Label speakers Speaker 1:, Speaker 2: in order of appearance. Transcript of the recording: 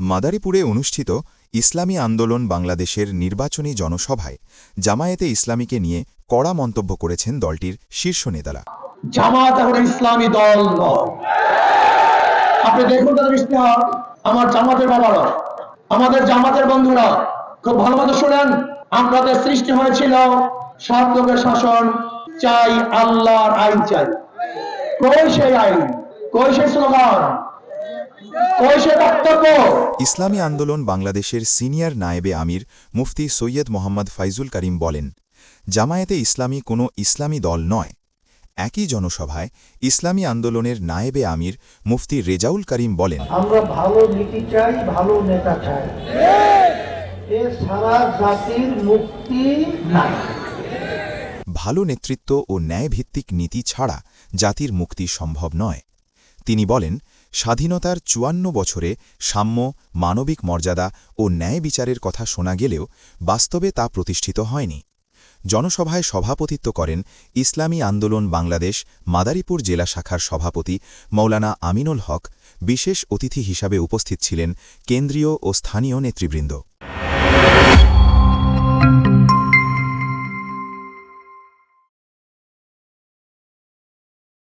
Speaker 1: মাদারীপুরে অনুষ্ঠিত ইসলামী আন্দোলন বাংলাদেশের নির্বাচনী জনসভায় জামায়াতে ইসলামীকে নিয়ে কড়া মন্তব্য করেছেন দলটির শীর্ষ নেতারা।
Speaker 2: জামাত এখন ইসলামী দল আপনি দেখুন আমার জামাতের বাবারা, আমাদের জামাতের বন্ধুরা, খুব ভালো মতো শোনেন। আপনাদের সৃষ্টি হয়েছিল সব লোকের শাসন, চাই আল্লাহর আইন চাই। কই সেই আইন? কই সেই স্লোগান?
Speaker 1: ইসলামী আন্দোলন বাংলাদেশের সিনিয়র নায়েবে আমির মুফতি সৈয়দ মোহাম্মদ ফাইজুল করিম বলেন জামায়াতে ইসলামী কোনো ইসলামী দল নয়। একই জনসভায় ইসলামী আন্দোলনের নায়েবে আমির মুফতি রেজাউল করিম বলেন
Speaker 3: আমরা ভালো নীতি চাই ভালো নেতা চাই। সারা জাতির মুক্তি নাই।
Speaker 1: ভালো নেতৃত্ব ও ন্যায়ভিত্তিক নীতি ছাড়া জাতির মুক্তি সম্ভব নয়। তিনি বলেন স্বাধীনতার চুয়ান্ন বছরে সাম্য, মানবিক মর্যাদা ও ন্যায় বিচারের কথা শোনা গেলেও বাস্তবে তা প্রতিষ্ঠিত হয়নি। জনসভায় সভাপতিত্ব করেন ইসলামী আন্দোলন বাংলাদেশ মাদারীপুর জেলা শাখার সভাপতি মৌলানা আমিনুল হক, বিশেষ অতিথি হিসাবে উপস্থিত ছিলেন কেন্দ্রীয় ও স্থানীয় নেতৃবৃন্দ।